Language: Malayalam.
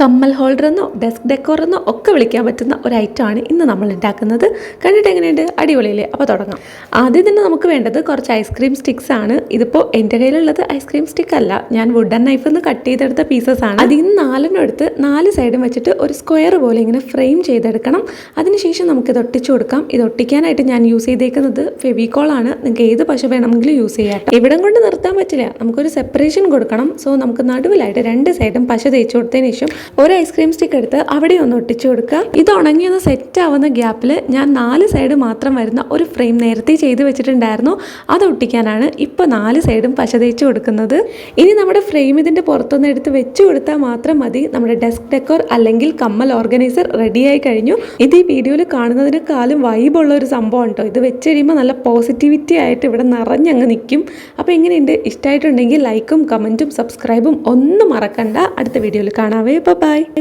കമ്മൽ ഹോൾഡർ എന്നോ ഡെസ്ക് ഡെക്കോർ എന്നോ ഒക്കെ വിളിക്കാൻ പറ്റുന്ന ഒരു ഐറ്റം ആണ് ഇന്ന് നമ്മൾ ഉണ്ടാക്കുന്നത്. കണ്ടിട്ട് എങ്ങനെയുണ്ട്? അടിപൊളിയില്ലേ? അപ്പോൾ തുടങ്ങാം. ആദ്യം തന്നെ നമുക്ക് വേണ്ടത് കുറച്ച് ഐസ്ക്രീം സ്റ്റിക്സ് ആണ്. ഇതിപ്പോൾ എന്റെ കയ്യിലുള്ളത് ഐസ്ക്രീം സ്റ്റിക്ക് അല്ല. ഞാൻ വുഡൻ നൈഫിൽ നിന്ന് കട്ട് ചെയ്തെടുത്ത പീസസ് ആണ്. അതിൽ നിന്ന് നാലെണ്ണം എടുത്ത് നാല് സൈഡും വെച്ചിട്ട് ഒരു സ്ക്വയർ പോലെ ഇങ്ങനെ ഫ്രെയിം ചെയ്തെടുക്കണം. അതിനുശേഷം നമുക്കിത് ഒട്ടിച്ചു കൊടുക്കാം. ഇത് ഒട്ടിക്കാനായിട്ട് ഞാൻ യൂസ് ചെയ്തേക്കുന്നത് ഫെവിക്കോൾ ആണ്. നിങ്ങൾക്ക് ഏത് പശ വേണമെങ്കിലും യൂസ് ചെയ്യാം. ഇവിടം കൊണ്ട് നിർത്താൻ പറ്റില്ല. നമുക്കൊരു സെപ്പറേഷൻ കൊടുക്കണം. സോ നമുക്ക് നടുവിലായിട്ട് രണ്ട് സൈഡും പശ തേച്ച് കൊടുത്തതിന് ശേഷം ഒരു ഐസ്ക്രീം സ്റ്റിക്ക് എടുത്ത് അവിടെ ഒന്ന് ഒട്ടിച്ചു കൊടുക്കുക. ഇത് ഉണങ്ങി ഒന്ന് സെറ്റ് ആവുന്ന ഗ്യാപ്പിൽ ഞാൻ നാല് സൈഡ് മാത്രം വരുന്ന ഒരു ഫ്രെയിം നേരത്തെ ചെയ്ത് വെച്ചിട്ടുണ്ടായിരുന്നു. അത് ഒട്ടിക്കാനാണ് ഇപ്പോൾ നാല് സൈഡും പശ തേച്ച് കൊടുക്കുന്നത്. ഇനി നമ്മുടെ ഫ്രെയിം ഇതിന്റെ പുറത്തൊന്ന് എടുത്ത് വെച്ചു കൊടുത്താൽ മാത്രം മതി. നമ്മുടെ ഡെസ്ക് ഡെക്കോർ അല്ലെങ്കിൽ കമ്മൽ ഓർഗനൈസർ റെഡിയായി കഴിഞ്ഞു. ഇത് ഈ വീഡിയോയിൽ കാണുന്നതിനേക്കാളും വൈബുള്ള ഒരു സംഭവം ഉണ്ടോ ഇത് വെച്ച് കഴിയുമ്പോൾ നല്ല പോസിറ്റിവിറ്റി ആയിട്ട് ഇവിടെ നിറഞ്ഞങ്ങ് നിൽക്കും അപ്പോൾ എങ്ങനെയുണ്ട് ഇഷ്ടമായിട്ടുണ്ടെങ്കിൽ ലൈക്കും കമന്റും സബ്സ്ക്രൈബും ഒന്നും മറക്കണ്ട. അടുത്ത വീഡിയോയിൽ കാണാവേ. bye.